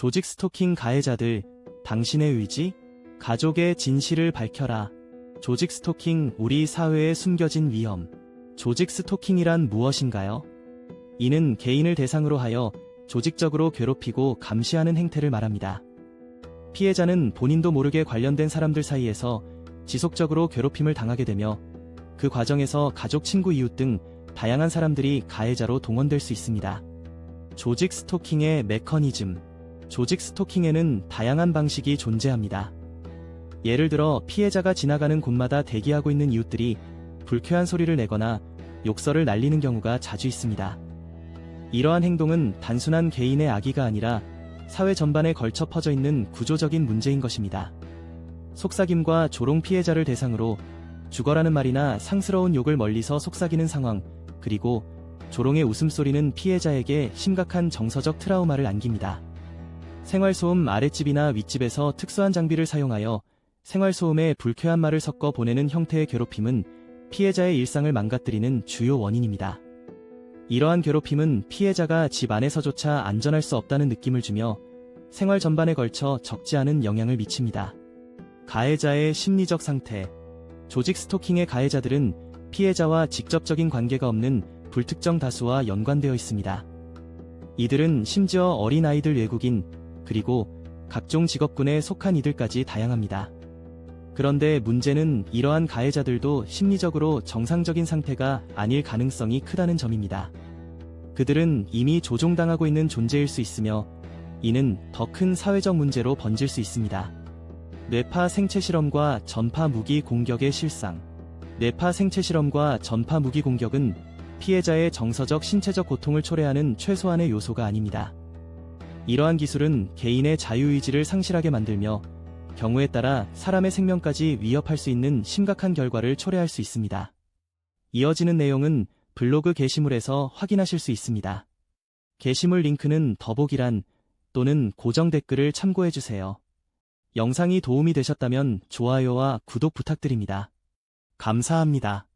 조직 스토킹 가해자들, 당신의 의지? 가족의 진실을 밝혀라. 조직 스토킹 우리 사회에 숨겨진 위험. 조직 스토킹이란 무엇인가요? 이는 개인을 대상으로 하여 조직적으로 괴롭히고 감시하는 행태를 말합니다. 피해자는 본인도 모르게 관련된 사람들 사이에서 지속적으로 괴롭힘을 당하게 되며 그 과정에서 가족, 친구, 이웃 등 다양한 사람들이 가해자로 동원될 수 있습니다. 조직 스토킹의 메커니즘. 조직 스토킹에는 다양한 방식이 존재합니다. 예를 들어 피해자가 지나가는 곳마다 대기하고 있는 이웃들이 불쾌한 소리를 내거나 욕설을 날리는 경우가 자주 있습니다. 이러한 행동은 단순한 개인의 악의가 아니라 사회 전반에 걸쳐 퍼져 있는 구조적인 문제인 것입니다. 속삭임과 조롱 피해자를 대상으로 죽어라는 말이나 상스러운 욕을 멀리서 속삭이는 상황, 그리고 조롱의 웃음소리는 피해자에게 심각한 정서적 트라우마를 안깁니다. 생활소음 아랫집이나 윗집에서 특수한 장비를 사용하여 생활소음에 불쾌한 말을 섞어 보내는 형태의 괴롭힘은 피해자의 일상을 망가뜨리는 주요 원인입니다. 이러한 괴롭힘은 피해자가 집 안에서조차 안전할 수 없다는 느낌을 주며 생활 전반에 걸쳐 적지 않은 영향을 미칩니다. 가해자의 심리적 상태 조직 스토킹의 가해자들은 피해자와 직접적인 관계가 없는 불특정 다수와 연관되어 있습니다. 이들은 심지어 어린아이들 외국인, 그리고 각종 직업군에 속한 이들까지 다양합니다. 그런데 문제는 이러한 가해자들도 심리적으로 정상적인 상태가 아닐 가능성이 크다는 점입니다. 그들은 이미 조종당하고 있는 존재일 수 있으며 이는 더 큰 사회적 문제로 번질 수 있습니다. 뇌파 생체 실험과 전파 무기 공격의 실상. 뇌파 생체 실험과 전파 무기 공격은 피해자의 정서적 신체적 고통을 초래하는 최소한의 요소가 아닙니다. 이러한 기술은 개인의 자유의지를 상실하게 만들며 경우에 따라 사람의 생명까지 위협할 수 있는 심각한 결과를 초래할 수 있습니다. 이어지는 내용은 블로그 게시물에서 확인하실 수 있습니다. 게시물 링크는 더보기란 또는 고정 댓글을 참고해주세요. 영상이 도움이 되셨다면 좋아요와 구독 부탁드립니다. 감사합니다.